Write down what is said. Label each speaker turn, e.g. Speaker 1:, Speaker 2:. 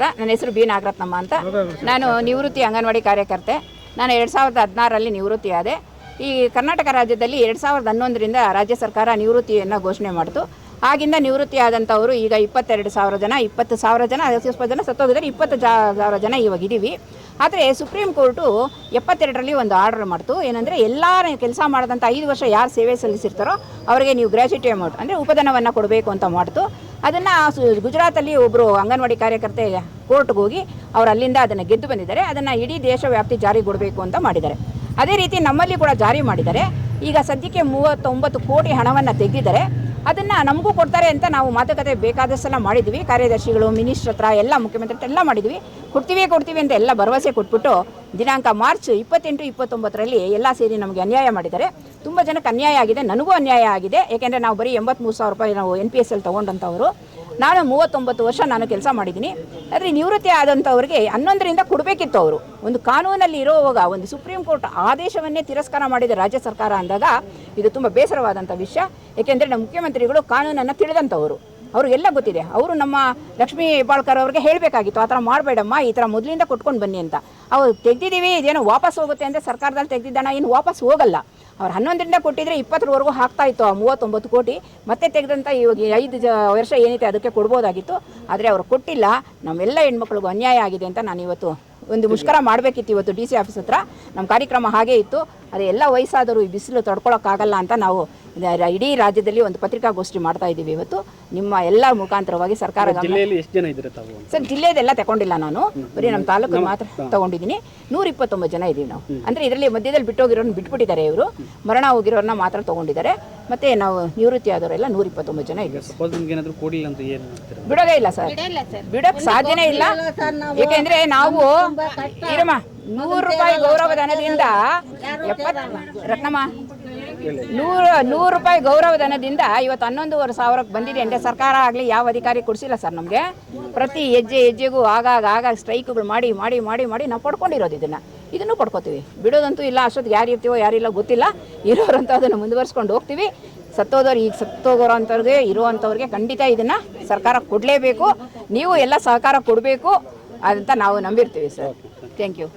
Speaker 1: ನನ್ನ ಹೆಸರು ಬಿ ನಾಗರತ್ನಮ್ಮ ಅಂತ. ನಾನು ನಿವೃತ್ತಿ ಅಂಗನವಾಡಿ ಕಾರ್ಯಕರ್ತೆ. ನಾನು ಎರಡು ಸಾವಿರದ ಹದಿನಾರರಲ್ಲಿ ನಿವೃತ್ತಿ ಆದೆ ಈ ಕರ್ನಾಟಕ ರಾಜ್ಯದಲ್ಲಿ ಎರಡು ಸಾವಿರದ ಹನ್ನೊಂದರಿಂದ ರಾಜ್ಯ ಸರ್ಕಾರ ನಿವೃತ್ತಿಯನ್ನು ಘೋಷಣೆ ಮಾಡಿತು. ಆಗಿಂದ ನಿವೃತ್ತಿ ಆದಂಥವರು ಈಗ ಇಪ್ಪತ್ತೆರಡು ಸಾವಿರ ಜನ, ಇಪ್ಪತ್ತು ಸಾವಿರ ಜನ ಸ್ವಲ್ಪ ಜನ, ಸತ್ತೋಗಿದ್ದಾರೆ, ಇಪ್ಪತ್ತು ಸಾವಿರ ಜನ ಇವಾಗ ಇದ್ದೀವಿ ಆದರೆ ಸುಪ್ರೀಂ ಕೋರ್ಟು ಎಪ್ಪತ್ತೆರಡರಲ್ಲಿ ಒಂದು ಆರ್ಡರ್ ಮಾಡ್ತು. ಏನಂದರೆ ಎಲ್ಲ ಕೆಲಸ ಮಾಡಿದಂಥ ಐದು ವರ್ಷ ಯಾರು ಸೇವೆ ಸಲ್ಲಿಸಿರ್ತಾರೋ ಅವರಿಗೆ ನೀವು ಗ್ರ್ಯಾಚ್ಯುಟಿ ಅಮೌಂಟ್, ಅಂದರೆ ಉಪಧನವನ್ನು ಕೊಡಬೇಕು ಅಂತ ಮಾಡ್ತು. ಅದನ್ನು ಗುಜರಾತಲ್ಲಿ ಒಬ್ಬರು ಅಂಗನವಾಡಿ ಕಾರ್ಯಕರ್ತೆ ಕೋರ್ಟ್ಗೆ ಹೋಗಿ ಅವರು ಅಲ್ಲಿಂದ ಅದನ್ನು ಗೆದ್ದು ಬಂದಿದ್ದಾರೆ. ಅದನ್ನು ಇಡೀ ದೇಶ ವ್ಯಾಪ್ತಿ ಜಾರಿಗೊಡಬೇಕು ಅಂತ ಮಾಡಿದ್ದಾರೆ. ಅದೇ ರೀತಿ ನಮ್ಮಲ್ಲಿ ಕೂಡ ಜಾರಿ ಮಾಡಿದ್ದಾರೆ. ಈಗ ಸದ್ಯಕ್ಕೆ ಮೂವತ್ತೊಂಬತ್ತು ಕೋಟಿ ಹಣವನ್ನು ತೆಗೆದಿದ್ದಾರೆ. ಅದನ್ನು ನಮಗೂ ಕೊಡ್ತಾರೆ ಅಂತ ನಾವು ಮಾತುಕತೆ ಬೇಕಾದಷ್ಟೆಲ್ಲ ಮಾಡಿದ್ವಿ. ಕಾರ್ಯದರ್ಶಿಗಳು, ಮಿನಿಸ್ಟ್ರ್ ಹತ್ರ ಎಲ್ಲ ಮುಖ್ಯಮಂತ್ರಿ ಎಲ್ಲ ಮಾಡಿದ್ವಿ. ಕೊಡ್ತೀವಿ ಕೊಡ್ತೀವಿ ಅಂತ ಎಲ್ಲ ಭರವಸೆ ಕೊಟ್ಬಿಟ್ಟು ದಿನಾಂಕ ಮಾರ್ಚ್ ಇಪ್ಪತ್ತೆಂಟು, ಇಪ್ಪತ್ತೊಂಬತ್ತರಲ್ಲಿ ಎಲ್ಲ ಸೇರಿ ನಮಗೆ ಅನ್ಯಾಯ ಮಾಡಿದ್ದಾರೆ. ತುಂಬ ಜನಕ್ಕೆ ಅನ್ಯಾಯ ಆಗಿದೆ, ನನಗೂ ಅನ್ಯಾಯ ಆಗಿದೆ. ಏಕೆಂದರೆ ನಾವು ಬರೀ ಎಂಬತ್ತ್ಮೂರು ಸಾವಿರ ರೂಪಾಯಿ ನಾವು ಎನ್ ಪಿ ಎಸ್ ಎಲ್ ತೊಗೊಂಡಂಥವ್ರು. ನಾನು ಮೂವತ್ತೊಂಬತ್ತು ವರ್ಷ ನಾನು ಕೆಲಸ ಮಾಡಿದ್ದೀನಿ. ಆದರೆ ನಿವೃತ್ತಿ ಆದಂಥವ್ರಿಗೆ ಹನ್ನೊಂದರಿಂದ ಕೊಡಬೇಕಿತ್ತು ಅವರು. ಒಂದು ಕಾನೂನಲ್ಲಿ ಇರೋವಾಗ ಒಂದು ಸುಪ್ರೀಂ ಕೋರ್ಟ್ ಆದೇಶವನ್ನೇ ತಿರಸ್ಕಾರ ಮಾಡಿದ ರಾಜ್ಯ ಸರ್ಕಾರ ಅಂದಾಗ ಇದು ತುಂಬ ಬೇಸರವಾದಂಥ ವಿಷಯ. ಏಕೆಂದರೆ ನಮ್ಮ ಮುಖ್ಯಮಂತ್ರಿಗಳು ಕಾನೂನನ್ನು ತಿಳಿದಂಥವರು. ಅವ್ರಿಗೆಲ್ಲ ಗೊತ್ತಿದೆ. ಅವರು ನಮ್ಮ ಲಕ್ಷ್ಮೀ ಹೆಬ್ಬಾಳ್ಕರ್ ಅವ್ರಿಗೆ ಹೇಳಬೇಕಾಗಿತ್ತು, ಆ ಥರ ಮಾಡಬೇಡಮ್ಮ, ಈ ಥರ ಮೊದಲಿಂದ ಕೊಟ್ಕೊಂಡು ಬನ್ನಿ ಅಂತ. ಅವ್ರು ತೆಗ್ದಿದ್ದೀವಿ, ಇದೇನೋ ವಾಪಸ್ ಹೋಗುತ್ತೆ ಅಂದರೆ ಸರ್ಕಾರದಲ್ಲಿ ತೆಗ್ದಿದ್ದಣ ಏನು ವಾಪಸ್ ಹೋಗಲ್ಲ. ಅವ್ರು ಹನ್ನೊಂದರಿಂದ ಕೊಟ್ಟಿದ್ರೆ ಇಪ್ಪತ್ತರವರೆಗೂ ಹಾಕ್ತಾ ಇತ್ತು, ಆ ಮೂವತ್ತೊಂಬತ್ತು ಕೋಟಿ. ಮತ್ತೆ ತೆಗೆದಂಥ ಇವಾಗ ಐದು ಜ, ವರ್ಷ ಏನಿದೆ ಅದಕ್ಕೆ ಕೊಡ್ಬೋದಾಗಿತ್ತು. ಆದರೆ ಅವರು ಕೊಟ್ಟಿಲ್ಲ. ನಮ್ಮೆಲ್ಲ ಹೆಣ್ಮಕ್ಳಿಗೂ ಅನ್ಯಾಯ ಆಗಿದೆ ಅಂತ ನಾನು ಇವತ್ತು ಒಂದು ಮುಷ್ಕರ ಮಾಡಬೇಕಿತ್ತು ಇವತ್ತು ಡಿ ಸಿ ಆಫೀಸ್ ಹತ್ರ. ನಮ್ಮ ಕಾರ್ಯಕ್ರಮ ಹಾಗೇ ಇತ್ತು. ಅದು ಎಲ್ಲ ವಯಸ್ಸಾದರೂ ಈ ಬಿಸಿಲು ತಡ್ಕೊಳಕ್ಕಾಗಲ್ಲ ಅಂತ ನಾವು ಇಡೀ ರಾಜ್ಯದಲ್ಲಿ ಒಂದು ಪತ್ರಿಕಾಗೋಷ್ಠಿ ಮಾಡ್ತಾ ಇದ್ದೀವಿ ಇವತ್ತು. ನಿಮ್ಮ ಎಲ್ಲ ಮುಖಾಂತರವಾಗಿ ಸರ್ಕಾರ ಸರ್ ಜಿಲ್ಲೆದೆಲ್ಲ ತಗೊಂಡಿಲ್ಲ ನಾನು. ಬರೀ ನಮ್ಮ ತಾಲೂಕು ಮಾತ್ರ ತಗೊಂಡಿದ್ದೀನಿ. ನೂರ ಇಪ್ಪತ್ತೊಂಬತ್ತು ಜನ ಇದ್ದೀವಿ ನಾವು. ಅಂದರೆ ಇದರಲ್ಲಿ ಮಧ್ಯದಲ್ಲಿ ಬಿಟ್ಟೋಗಿರೋನ್ನ ಬಿಟ್ಬಿಟ್ಟಿದ್ದಾರೆ ಇವರು. ಮರಣ ಹೋಗಿರೋರನ್ನ ಮಾತ್ರ ತಗೊಂಡಿದ್ದಾರೆ. ಮತ್ತೆ ನಾವು ನಿವೃತ್ತಿ ಆದವರೆಲ್ಲ ನೂರ ಇಪ್ಪತ್ತೊಂಬತ್ತು ಜನ ಇದ್ದೀವಿ.
Speaker 2: ಸಪೋಸ್ ನಿಮ್ಗೆ ಏನಾದರೂ ಕೊಡಿಲ್ಲ ಅಂತ ಏನು ಮಾಡ್ತೀರಾ
Speaker 1: ಬಿಡೋದೇ ಇಲ್ಲ ಸರ್. ಬಿಡೋಕ್ ಸಾಧ್ಯನೇ ಇಲ್ಲ. ಏಕೆಂದ್ರೆ ನಾವು ಇರಮ್ಮ ನೂರು ರೂಪಾಯಿ ಗೌರವಧನದಿಂದ ಎಪ್ಪತ್ ರತ್ನಮ್ಮ ನೂರು ನೂರು ರೂಪಾಯಿ ಗೌರವಧನದಿಂದ ಇವತ್ತು ಹನ್ನೊಂದುವರೆ ಸಾವಿರಕ್ಕೆ ಬಂದಿದೆ ಅಂದರೆ ಸರ್ಕಾರ ಆಗಲಿ ಯಾವ ಅಧಿಕಾರಿ ಕೊಡಿಸಿಲ್ಲ ಸರ್ ನಮಗೆ. ಪ್ರತಿ ಹೆಜ್ಜೆ ಹೆಜ್ಜೆಗೂ ಆಗಾಗ ಆಗಾಗ ಸ್ಟ್ರೈಕ್ಗಳು ಮಾಡಿ ಮಾಡಿ ಮಾಡಿ ಮಾಡಿ ನಾವು ಪಡ್ಕೊಂಡಿರೋದು ಇದನ್ನು. ಇದನ್ನು ಪಡ್ಕೋತೀವಿ. ಬಿಡೋದಂತೂ ಇಲ್ಲ ಅಷ್ಟೊತ್ತು ಯಾರು ಇರ್ತೀವೋ ಯಾರಿಲ್ಲ ಗೊತ್ತಿಲ್ಲ. ಇರೋರಂತೂ ಅದನ್ನು ಮುಂದುವರ್ಸ್ಕೊಂಡು ಹೋಗ್ತೀವಿ. ಸತ್ತೋದವ್ರು ಈಗ ಸತ್ತೋಗೋರೋ ಅಂಥವ್ರಿಗೆ ಇರುವಂಥವ್ರಿಗೆ ಖಂಡಿತ ಇದನ್ನು ಸರ್ಕಾರ ಕೊಡಲೇಬೇಕು. ನೀವು ಎಲ್ಲ ಸಹಕಾರ ಕೊಡಬೇಕು ಅಂತ ನಾವು ನಂಬಿರ್ತೀವಿ, ಸರ್. Thank you